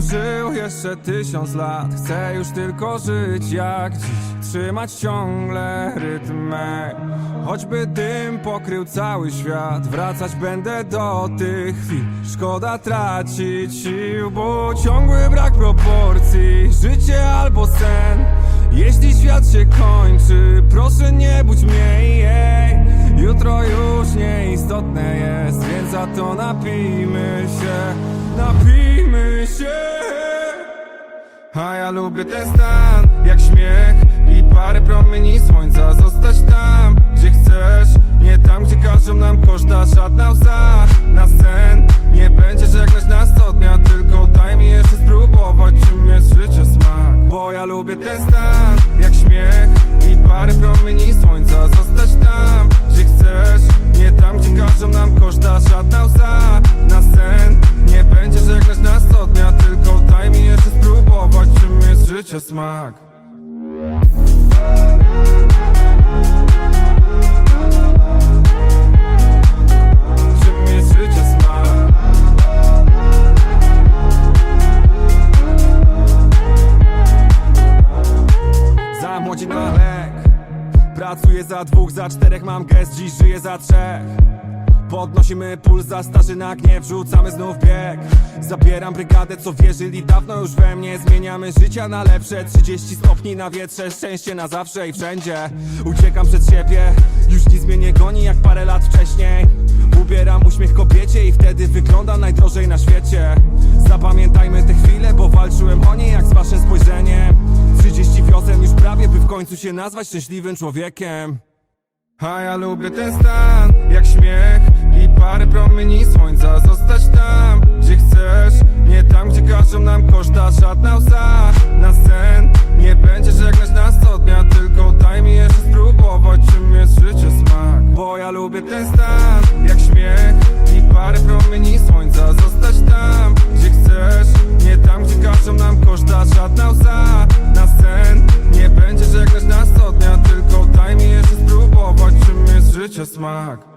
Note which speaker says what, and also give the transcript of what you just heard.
Speaker 1: żył jeszcze tysiąc lat. Chcę już tylko żyć jak dziś. Trzymać ciągle rytm mej Choćby dym pokrył cały świat. Wracać będę do tych chwil. Szkoda tracić sił Bo ciągły brak proporcji. Życie albo sen. Jeśli świat się kończy Proszę nie budź mnie jej. Jutro już nieistotne jest Więc za to napijmy się Napijmy się. A ja lubię ten stan Jak śmiech i parę promieni słońca. Zostać tam, gdzie chcesz Nie tam, gdzie każą nam koszta. Żadna łza Życie smak? Za młodzi na lek. Pracuję za dwóch, za czterech mam gest Dziś żyję za trzech Podnosimy puls za starzy na gniew Rzucamy znów bieg. Zabieram brygadę, co wierzyli dawno już we mnie. Zmieniamy życia na lepsze 30 stopni na wietrze Szczęście na zawsze i wszędzie. Uciekam przed siebie Już nic mnie nie goni jak parę lat wcześniej. Ubieram uśmiech kobiecie i wtedy wyglądam najdrożej na świecie. Zapamiętajmy te chwile, bo walczyłem o nie jak z waszym spojrzeniem. 30 wiosen już prawie, by w końcu się nazwać szczęśliwym człowiekiem. A ja lubię ten stan, jak śmiech parę promieni słońca Zostać tam, gdzie chcesz, nie tam, gdzie każą nam koszta Żadna łza na sen, nie będzie żegnać nas co dnia Tylko daj mi jeszcze spróbować, czym jest życie smak. Bo ja lubię ten stan, jak śmiech i parę promieni słońca. Zostać tam, gdzie chcesz, nie tam, gdzie każą nam koszta Żadna łza na sen, nie będzie żegnać nas co dnia Tylko daj mi jeszcze spróbować, czym jest życie smak